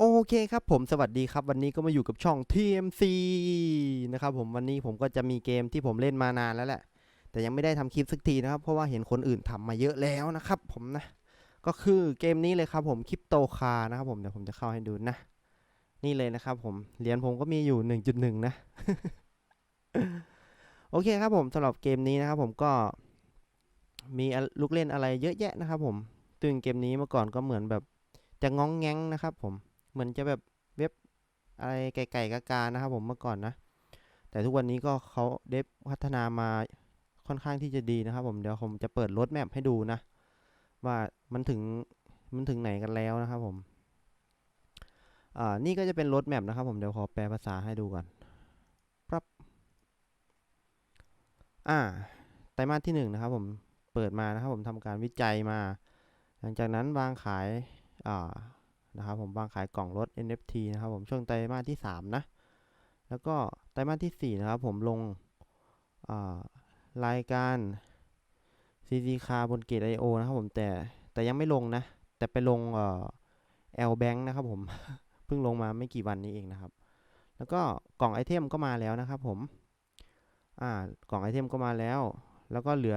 โอเคครับผมสวัสดีครับ วันนี้ก็มาอยู่กับช่อง TMC นะครับผมวันนี้ผมก็จะมีเกมที่ผมเล่นมานานแล้วแหละ แต่ยังไม่ได้ทำคลิปสักทีนะครับ เพราะว่าเห็นคนอื่นทำมาเยอะแล้วนะครับผมนะ ก็คือเกมนี้เลยครับผมคริปโตคานะครับผมเดี๋ยวผมจะเข้าให้ดูนะ นี่เลยนะครับผมเหรียญผมก็มีอยู่ 1.1 นะ โอเคครับผมสำหรับเกมนี้นะครับผมก็มีลูกเล่นอะไรเยอะแยะนะครับผมซึ่งเกมนี้เมื่อก่อนก็เหมือนแบบจะง้องแง้งนะครับผม เหมือนจะแบบเว็บอะไรไก่ๆกาๆนะครับผมเมื่อก่อนนะ แต่ทุกวันนี้ก็เขาเดฟพัฒนามาค่อนข้างที่จะดีนะครับผมเดี๋ยวผมจะเปิดรถแมพให้ดูนะ ว่ามันถึงมันถึงไหนกันแล้วนะครับผมอ่านี่ก็จะเป็นรถแมพนะครับผมเดี๋ยวขอแปลภาษาให้ดูก่อนปั๊บอ่าไตรมาสที่หนึ่งนะครับผมเปิดมานะครับผมทำการวิจัยมา หลังจากนั้นวางขายอ่า นะครับผมวางขายกล่องรถ NFT นะครับผมช่วงไตรมาสที่ 3 นะ แล้วก็ไตรมาสที่ 4 นะครับผมลงรายการ CC c a r บนเกต IO นะครับผมแต่แต่ยังไม่ลงนะ แต่ไปลงเอ่อ L Bank นะครับผม เพิ่งลงมาไม่กี่วันนี้เองนะครับ แล้วก็กล่องไอเทมก็มาแล้วนะครับผมอ่ากล่องไอเทมก็มาแล้ว แล้วก็เหลือ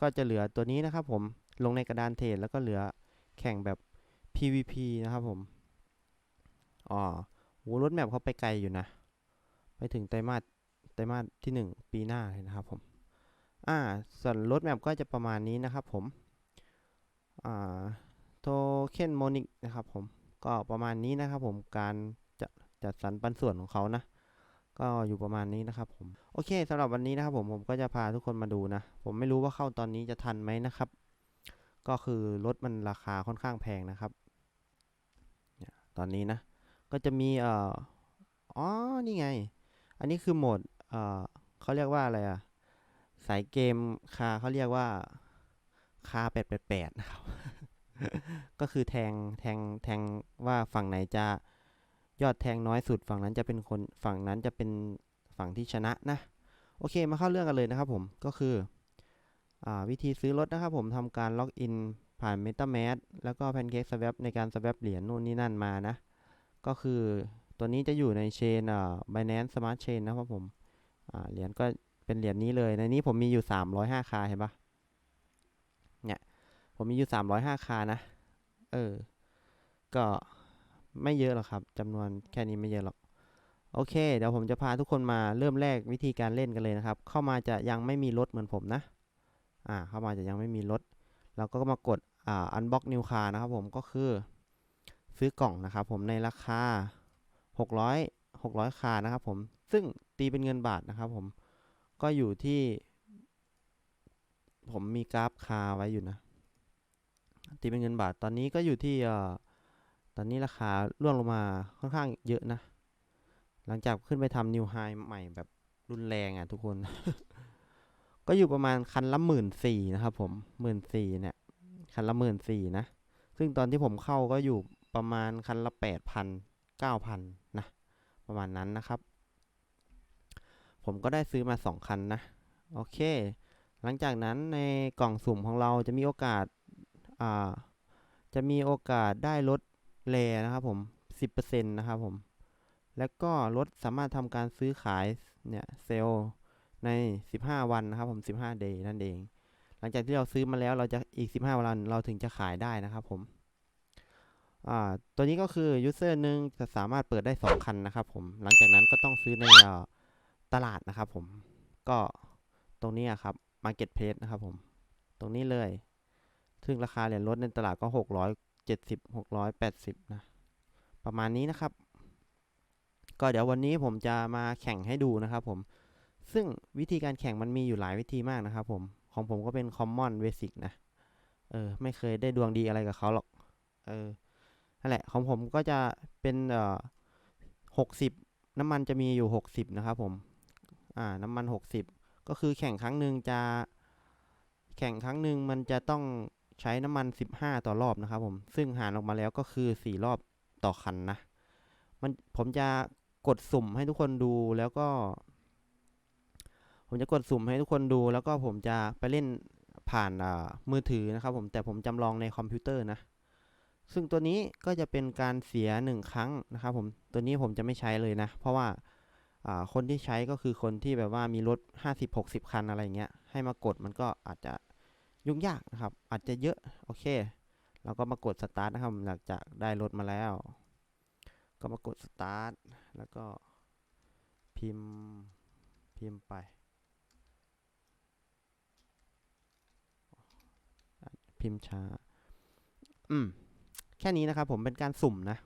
ก็จะเหลือตัวนี้นะครับผมลงในกระดานเทรดแล้วก็เหลือแข่งแบบ PVP นะครับผม อ๋อโหรถแมพเขาไปไกลอยู่นะ ไปถึงไตรมาสไตรมาสที่ 1 ปีหน้าเลยนะครับผม อ่า ส่วนรถแมพก็จะประมาณนี้นะครับผม อ่า โทเค็นโมนิกนะครับผม ก็ประมาณนี้นะครับผม การจะจัดสรรปันส่วนของเขานะ ก็อยู่ประมาณนี้นะครับผม โอเคสำหรับวันนี้นะครับผม ผมก็จะพาทุกคนมาดูนะ ผมไม่รู้ว่าเข้าตอนนี้จะทันไหมนะครับ ก็คือรถมันราคาค่อนข้างแพงนะครับ ตอนนี้นะ ก็จะมีเอ่ออ๋อ นี่ไง อันนี้คือโหมดเอ่อเขาเรียกว่าอะไรอะสายเกมคาเขาเรียกว่าคาแปดแปดแปดนะครับ ก็คือแทงแทงแทงว่าฝั่งไหนจะยอดแทงน้อยสุดฝั่งนั้นจะเป็นคนฝั่งนั้นจะเป็นฝั่งที่ชนะนะ โอเคมาเข้าเรื่องกันเลยนะครับผมก็คืออวิธีซื้อรถนะครับผมทำการล็อกอิน ผ่าน MetaMask แล้วก็ Pancake Swap ในการ swap เหรียญนู่นนี่นั่นมานะ ก็คือตัวนี้จะอยู่ในเชนอ่า Binance Smart Chain นะครับผมอ่าเหรียญก็เป็นเหรียญนี้เลย ในนี้ผมมีอยู่ 305 คาเห็นปะเนี่ยผมมีอยู่ 305 คานะ เออ ก็ไม่เยอะหรอกครับจำนวนแค่นี้ไม่เยอะหรอก โอเค เดี๋ยวผมจะพาทุกคนมาเริ่มแรกวิธีการเล่นกันเลยนะครับ เข้ามาจะยังไม่มีรถเหมือนผมนะ อ่า เข้ามาจะยังไม่มีรถ เราก็มากดอ่า unbox new car นะครับผมก็คือซื้อกล่องนะครับผมในราคา 600 600 คานะครับผม ซึ่งตีเป็นเงินบาทนะครับผม ก็อยู่ที่ ผมมีกราฟคาไว้อยู่นะ ตีเป็นเงินบาท ตอนนี้ก็อยู่ที่เอ่อตอนนี้ราคาร่วงลงมาค่อนข้างเยอะนะ หลังจากขึ้นไปทำนิวไฮใหม่แบบรุนแรงอะทุกคน ก็อยู่ประมาณคันละหมื่นสี่นะครับผมหมื่นสี่เนี่ย คันละหมื่นสี่นะ ซึ่งตอนที่ผมเข้าก็อยู่ประมาณคันละแปดพันเก้าพันนะ ประมาณนั้นนะครับ ผมก็ได้ซื้อมาสองคันนะ โอเค หลังจากนั้นในกล่องสุ่มของเราจะมีโอกาส อ่า จะมีโอกาสได้ลดแรนะครับผมสิบเปอร์เซ็นต์นะครับผม แล้วก็รถสามารถทำการซื้อขายเนี่ยเซลล์ ใน 15 วันนะครับผม15 day นั่นเอง หลังจากที่เราซื้อมาแล้วเราจะอีก 15 วันเราถึงจะขายได้นะครับผมตัวนี้ก็คือยูเซอร์หนึ่งจะสามารถเปิดได้ 2 คันนะครับผมหลังจากนั้นก็ต้องซื้อในตลาดนะครับผมก็ตรงนี้ครับ Marketplace นะครับผมตรงนี้เลย ซึ่งราคาเหรียญรถในตลาดก็ 670 680 นะ ประมาณนี้นะครับ ก็เดี๋ยววันนี้ผมจะมาแข่งให้ดูนะครับผม ซึ่งวิธีการแข่งมันมีอยู่หลายวิธีมากนะครับผม ของผมก็เป็น Common Basic นะ เออ ไม่เคยได้ดวงดีอะไรกับเขาหรอก เออ นั่นแหละ ของผมก็จะเป็นเอ่อหกสิบน้ำมันจะมีอยู่หกสิบนะครับผม อ่า น้ำมันหกสิบก็คือแข่งครั้งหนึ่งจะ แข่งครั้งหนึ่งมันจะต้องใช้น้ำมันสิบห้าต่อรอบนะครับผม ซึ่งหารออกมาแล้วก็คือสี่รอบต่อคันนะ มันผมจะกดสุ่มให้ทุกคนดูแล้วก็ ผมจะกดสุ่มให้ทุกคนดูแล้วก็ผมจะไปเล่นผ่านมือถือนะครับผมแต่ผมจำลองในคอมพิวเตอร์นะ ซึ่งตัวนี้ก็จะเป็นการเสียหนึ่งครั้งนะครับผมตัวนี้ผมจะไม่ใช้เลยนะ เพราะว่าอ่าคนที่ใช้ก็คือคนที่แบบว่ามีรถ 50 60 คันอะไรเงี้ยให้มากดมันก็อาจจะยุ่งยากนะครับ อาจจะเยอะโอเคเราก็มากดสตาร์ทนะครับหลังจากได้รถมาแล้ว ก็มากดสตาร์ทแล้วก็พิมพ์พิมพ์ไป พิมพ์ช้า อืม แค่นี้นะครับผมเป็นการสุ่มนะ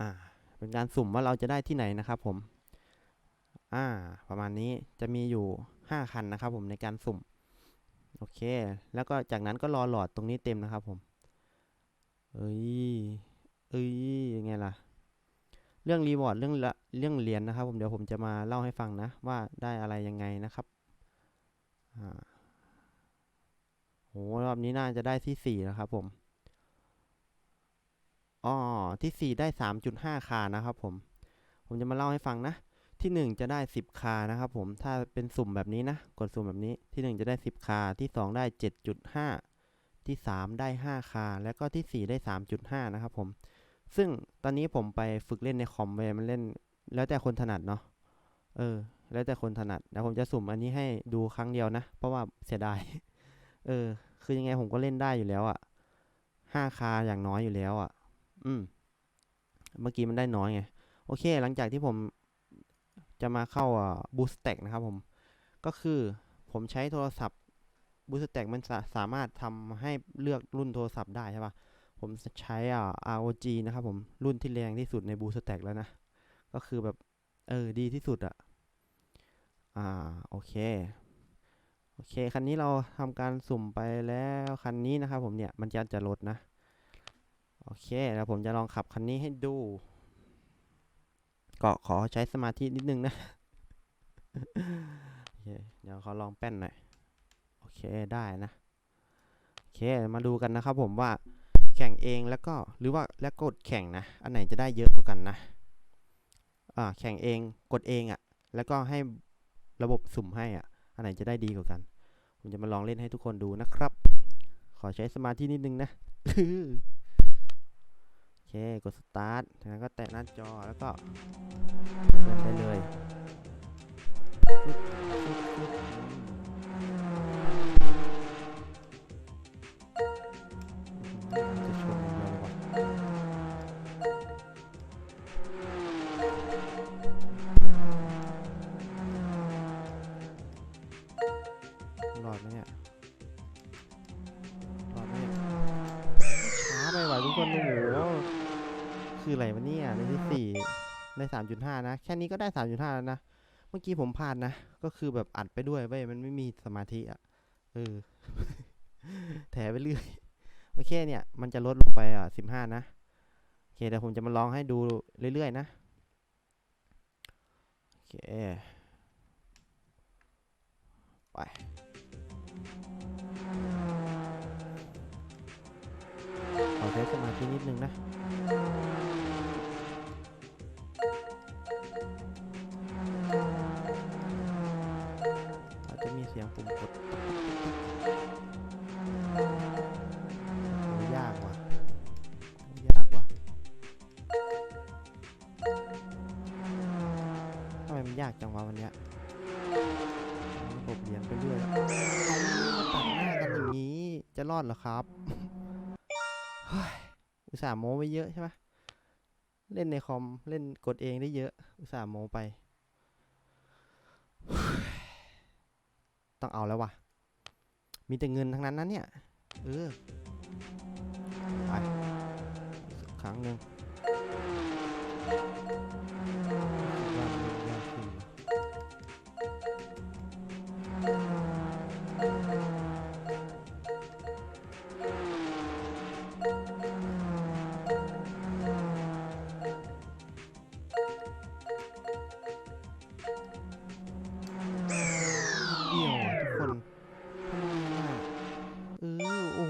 อ่า เป็นการสุ่มว่าเราจะได้ที่ไหนนะครับผม อ่า ประมาณนี้จะมีอยู่ 5 คันนะครับผมในการสุ่ม โอเค แล้วก็จากนั้นก็รอหลอดตรงนี้เต็มนะครับผม เอ้ย เอ้ย ยังไงล่ะ เรื่องรีวอร์ดเรื่องละเรื่องเหรียญนะครับผมเดี๋ยวผมจะมาเล่าให้ฟังนะ ว่าได้อะไรยังไงนะครับ อ่า โหรอบนี้น่าจะได้ที่4นะครับผมอ๋อที่4ได้3.5คานะครับผม ผมจะมาเล่าให้ฟังนะ ที่1จะได้10คานะครับผม ถ้าเป็นสุ่มแบบนี้นะ กดสุ่มแบบนี้ ที่1จะได้10คา ที่2ได้7.5ที่3ได้5คา แล้วก็ที่4ได้3.5นะครับผม ซึ่งตอนนี้ผมไปฝึกเล่นในคอมเวมันเล่น แล้วแต่คนถนัดเนาะ เออ แล้วแต่คนถนัดเดี๋ยวผมจะสุ่มอันนี้ให้ดูครั้งเดียวนะ เพราะว่าเสียดาย เออ คือยังไงผมก็เล่นได้อยู่แล้วอะ่ะห้าคาอย่างน้อยอยู่แล้วอะ่ะ อืม เมื่อกี้มันได้น้อยไง โอเค หลังจากที่ผมจะมาเข้าอ่าบูสแต็กนะครับผม ก็คือผมใช้โทรศัพท์บูสแต็กมันสาสามารถทำให้เลือกรุ่นโทรศัพท์ได้ใช่ปะผมใช้อ่า ROG นะครับผม รุ่นที่แรงที่สุดในบูสแต็กแล้วนะ ก็คือแบบ เออ ดีที่สุดอะ อ่า โอเค โอเค คันนี้เราทำการสุ่มไปแล้วคันนี้นะครับผมเนี่ยมันจะจะลดนะ โอเคแล้วผมจะลองขับคันนี้ให้ดูก็ขอใช้สมาธินิดนึงนะโอเคเดี๋ยวขอลองแป้นหน่อย โอเคได้นะ โอเคมาดูกันนะครับผมว่าแข่งเองแล้วก็หรือว่าแล้วกดแข่งนะ อันไหนจะได้เยอะกว่ากันนะอ่าแข่งเองกดเองอะ่ะ แล้วก็ให้ระบบสุ่มให้อะ อันไหนจะได้ดีกว่ากัน ผมจะมาลองเล่นให้ทุกคนดูนะครับ ขอใช้สมาธินิดนึงนะโอเค กดสตาร์ทแล้วก็แตะหน้าจอแล้วก็เดินไปเลย รอดไหมเนี่ยรอดไหมเนี่ยช้าไปว่ะทุกคนโอ้โหคืออะไรวะเนี่ยในที่สี่ได้สามจุดห้านะ แค่นี้ก็ได้สามจุดห้าแล้วนะ เมื่อกี้ผมพลาดนะ ก็คือแบบอัดไปด้วยเว้ยมันไม่มีสมาธิอะ เออ แถไปเรื่อย โอเคเนี่ย มันจะลดลงไปอะสิบห้านะ โอเคเดี๋ยวผมจะมาลองให้ดูเรื่อยๆนะ โอเค ไป ช้สมาธินิดนึงนะอาจจะมีเสียงปุ่มกดยากว่ะยากว่ะทำไมมันยากจังวะวันเนี้ยระบบเรียญไปเรื่อยเอามาตัดหน้ากันอย่างนี้จะรอดเหรอครับเฮ้ยอุต ส่าห์โม้ไว้เยอะใช่ไหมเล่นในคอม เล่นกดเองได้เยอะ อุตส่าห์โม้ไป ต้องเอาแล้ววะมีแต่เงินทั้งนั้นนะเนี่ย เออ ไปสักครั้งหนึ่ง เดียวทุกคนทำไมอะเออโอ้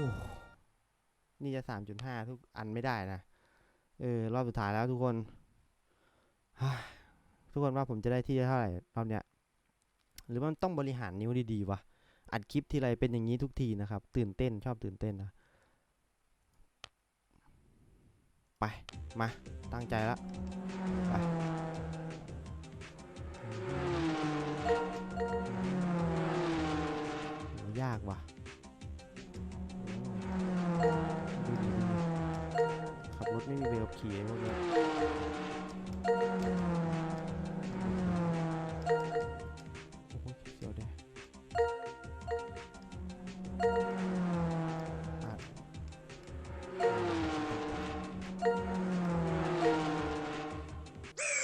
นี่จะสามจุดห้าทุกอันไม่ได้นะเออรอบสุดท้ายแล้วทุกคนทุกคนว่าผมจะได้ที่เท่าไหร่รอบเนี้ย หรือว่ามันต้องบริหารนิ้วดีๆวะอัดคลิปทีไรเป็นอย่างนี้ทุกทีนะครับ ตื่นเต้นชอบตื่นเต้นนะไป มาตั้งใจแล้ว ยากว่ะขับรถไม่มีใบขับขี่ไอ้พวกเนี้โอ้โหเสียวเด้อะ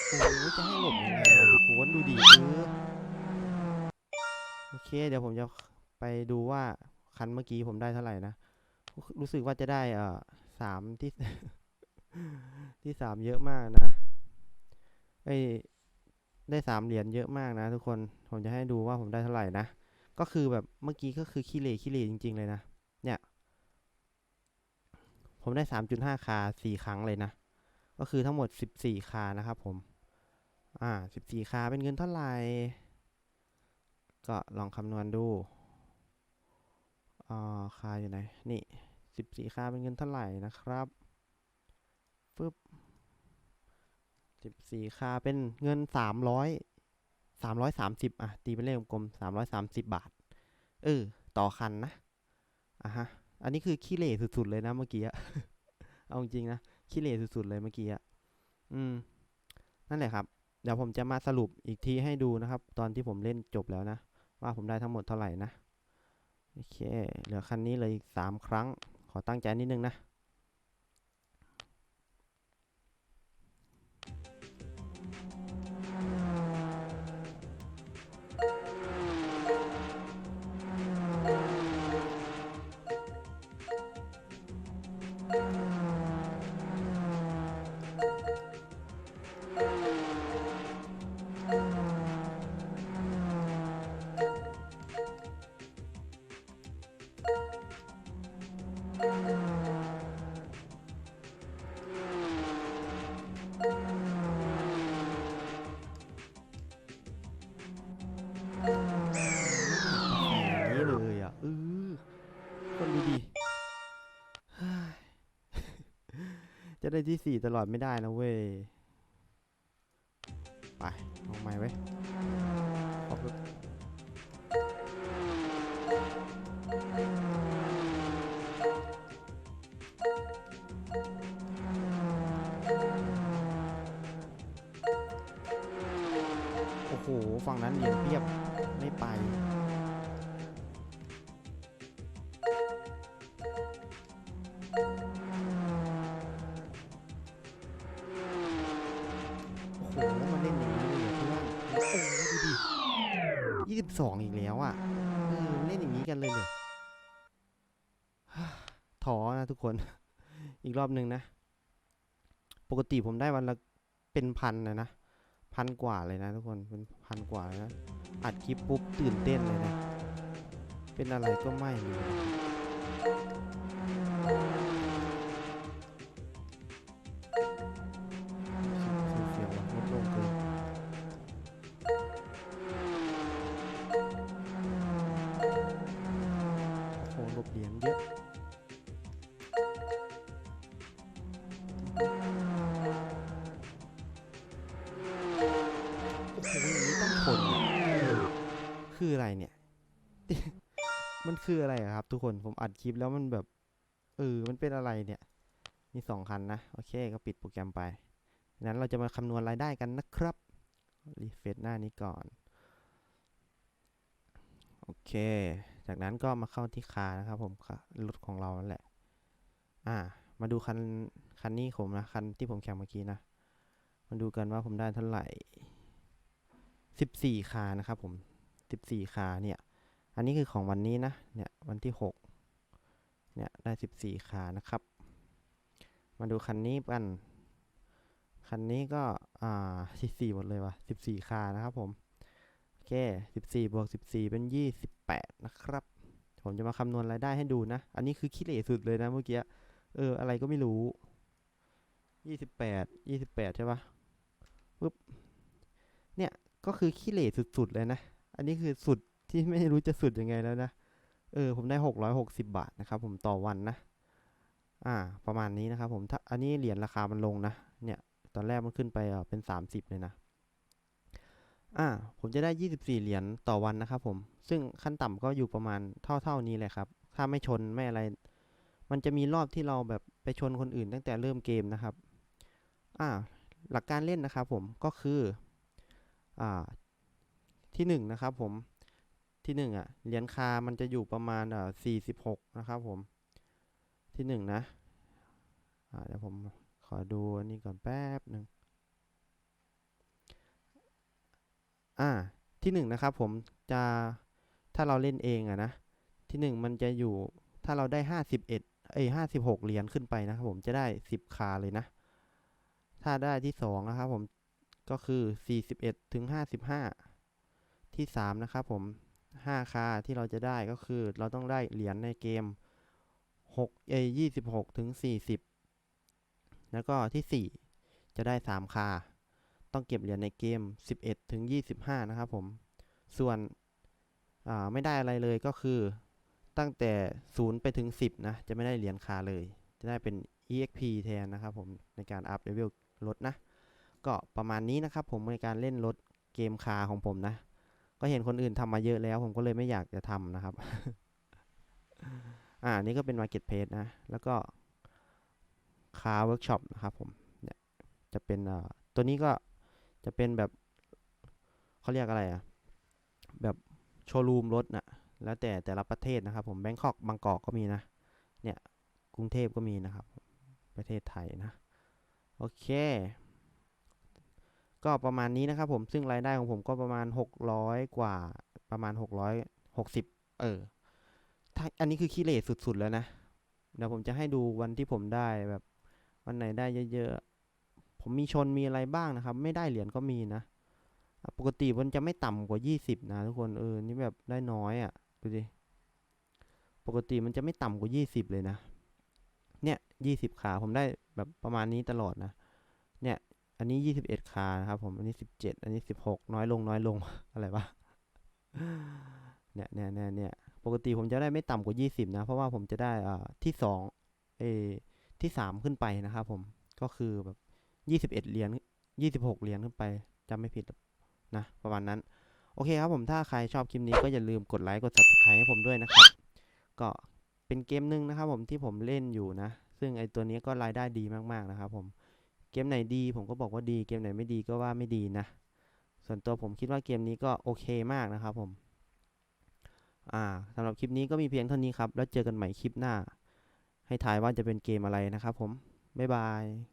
โอ้โหจะให้หลบยังไงล่ะทุกคนดูดิเออโอเค เดี๋ยวผมจะ ไปดูว่าคันเมื่อกี้ผมได้เท่าไหร่นะ รู้สึกว่าจะได้เอ่อสามที่ ที่สามเยอะมากนะเอ้ยได้สามเหรียญเยอะมากนะทุกคน ผมจะให้ดูว่าผมได้เท่าไหร่นะ ก็คือแบบเมื่อกี้ก็คือขี้เหร่ขี้เหร่จริง ๆ เลยนะ เนี่ย ผมได้สามจุดห้าคาสี่ครั้งเลยนะ ก็คือทั้งหมดสิบสี่คานะครับผม อ่าสิบสี่คาเป็นเงินเท่าไหร่ ก็ลองคำนวณดู อ่าค่าอยู่ไหน นี่สิบสี่ค่าเป็นเงินเท่าไหร่นะครับฟึบสิบสี่ค่าเป็นเงินสามร้อยสามร้อยสามสิบอะ ตีเป็นเลขกลมสามร้อยสามสิบบาท เออ ต่อคันนะ อะฮะ อันนี้คือขี้เหร่สุด ๆ เลยนะเมื่อกี้อะเอาจริงๆนะ ขี้เหร่สุด ๆ เลยเมื่อกี้อะอืม นั่นแหละครับ เดี๋ยวผมจะมาสรุปอีกทีให้ดูนะครับ ตอนที่ผมเล่นจบแล้วนะ ว่าผมได้ทั้งหมดเท่าไหร่นะ โอเค เหลือคันนี้เลยอีกสามครั้ง ขอตั้งใจนิดนึงนะ เลยอะเออคนดูดิเฮ้ยจะได้ที่สี่ตลอดไม่ได้นะเว้ย ไปเอาใหม่ไว้ยขอบคุณโอ้โห ฝั่งนั้นเหรียญเพียบ ไม่ไป สิบสองอีกแล้วอะเออเล่นอย่างนี้กันเลยเหรอท้อนะทุกคน อีกรอบหนึ่งนะ ปกติผมได้วันละเป็นพันเลยนะ พันกว่าเลยนะทุกคน เป็นพันกว่าเลยนะ อัดคลิปปุ๊บตื่นเต้นเลยนะ เป็นอะไรก็ไม่รู้ คืออะไรครับ ทุกคนผมอัดคลิปแล้วมันแบบเออมันเป็นอะไรเนี่ย มีสองคันนะ โอเคก็ปิดโปรแกรมไปนั้นเราจะมาคำนวณรายได้กันนะครับรีเฟรชหน้านี้ก่อน โอเค จากนั้นก็มาเข้าที่คานะครับผมรถของเรานั่นแหละ อ่า มาดูคันคันนี้ผมนะ คันที่ผมแข่งเมื่อกี้นะ มาดูกันว่าผมได้เท่าไหร่สิบสี่คานะครับผมสิบสี่คาเนี่ย อันนี้คือของวันนี้นะ เนี่ยวันที่หกเนี่ยได้สิบสี่คานะครับ มาดูคันนี้กัน คันนี้ก็ อ่าสิบสี่หมดเลยว่ะสิบสี่คานะครับผม โอเคสิบสี่บวกสิบสี่เป็นยี่สิบแปดนะครับ ผมจะมาคำนวณรายได้ให้ดูนะ อันนี้คือขี้เหร่สุดเลยนะเมื่อกี้ เออ อะไรก็ไม่รู้ยี่สิบแปดยี่สิบแปดใช่ปะปุ๊บ เนี่ย ก็คือขี้เหร่สุดๆเลยนะ อันนี้คือสุด ที่ไม่รู้จะสุดยังไงแล้วนะ เออ ผมได้หกร้อยหกสิบบาทนะครับ ผมต่อวันนะ อ่า ประมาณนี้นะครับ ผมถ้าอันนี้เหรียญราคามันลงนะ เนี่ย ตอนแรกมันขึ้นไปเป็น 30 เลยนะ อ่า ผมจะได้ 24 เหรียญต่อวันนะครับ ผม ซึ่งขั้นต่ำก็อยู่ประมาณเท่าเท่านี้เลยครับ ถ้าไม่ชนไม่อะไร มันจะมีรอบที่เราแบบไปชนคนอื่นตั้งแต่เริ่มเกมนะครับ อ่า หลักการเล่นนะครับ ผม ก็คือ อ่า ที่หนึ่งนะครับ ผม ที่หนึ่งอะเหรียญคามันจะอยู่ประมาณอ่อ46นะครับผมที่หนึ่งนะอ่าเดี๋ยวผมขอดูอันนี้ก่อนแป๊บหนึ่งอ่าที่หนึ่งนะครับผมจะถ้าเราเล่นเองอะนะที่หนึ่งมันจะอยู่ถ้าเราได้ห้าสิบเอ็ดเอ้ห้าสิบหกเหรียญขึ้นไปนะครับผมจะได้สิบคาเลยนะ ถ้าได้ที่สองนะครับผมก็คือสี่สิบเอ็ดถึงห้าสิบห้าที่สามนะครับผม ห้าคาที่เราจะได้ก็คือ เราต้องได้เหรียญในเกมหกเอ้ยี่สิบหกถึงสี่สิบแล้วก็ที่สี่จะได้สามคา ต้องเก็บเหรียญในเกม 11 ถึง 25 นะครับผม ส่วนไม่ได้อะไรเลยก็คือตั้งแต่ 0 ไปถึง 10 นะ จะไม่ได้เหรียญคาเลย จะได้เป็น EXP แทนนะครับผมในการอัพเลเวลรถนะ ก็ประมาณนี้นะครับผมในการเล่นรถเกมคาของผมนะ ก็เห็นคนอื่นทำมาเยอะแล้ว ผมก็เลยไม่อยากจะทำนะครับ อ่านี่ก็เป็น Marketplace นะ แล้วก็คาเวิร์กช็อปนะครับผมเนี่ยจะเป็นอ่าตัวนี้ก็จะเป็นแบบเขาเรียกอะไรอะแบบโชว์รูมรถนะแล้วแต่แต่ละประเทศนะครับผมแบงคอกบางกอกก็มีนะ เนี่ยกรุงเทพก็มีนะครับ ประเทศไทยนะ โอเค ก็ประมาณนี้นะครับผมซึ่งรายได้ของผมก็ประมาณ 600 กว่าประมาณ 660 เออถ้าอันนี้คือขี้เหร่สุด ๆ แล้วนะ เดี๋ยวผมจะให้ดูวันที่ผมได้แบบ วันไหนได้เยอะๆ ผมมีชนมีอะไรบ้างนะครับ ไม่ได้เหรียญก็มีนะอะปกติมันจะไม่ต่ำกว่า 20 นะทุกคนเออนี่แบบได้น้อยอะ่ะดูดิปกติมันจะไม่ต่ำกว่า 20 เลยนะ เนี่ย 20 ขาผมได้แบบประมาณนี้ตลอดนะ เนี่ย อันนี้ 21ขานะครับผม อันนี้ 17 อันนี้ 16 น้อยลงน้อยลง อะไรวะ เนี่ยเนี่ยเนี่ยเนี่ยปกติผมจะได้ไม่ต่ำกว่า 20 นะ เพราะว่าผมจะได้อ่าที่2เออที่ 3 ขึ้นไปนะครับผม ก็คือแบบ 21 เหรียญ 26 เหรียญขึ้นไปจำไม่ผิดนะ ประมาณนั้น โอเคครับผมถ้าใครชอบคลิปนี้ก็อย่าลืมกดไลค์ กด subscribe ให้ผมด้วยนะครับ ก็เป็นเกมหนึ่งนะครับผมที่ผมเล่นอยู่นะ ซึ่งไอตัวนี้ก็รายได้ดีมากๆนะครับผม เกมไหนดีผมก็บอกว่าดี เกมไหนไม่ดีก็ว่าไม่ดีนะ ส่วนตัวผมคิดว่าเกมนี้ก็โอเคมากนะครับผม อ่าสำหรับคลิปนี้ก็มีเพียงเท่านี้ครับ แล้วเจอกันใหม่คลิปหน้า ให้ทายว่าจะเป็นเกมอะไรนะครับผม บ๊ายบาย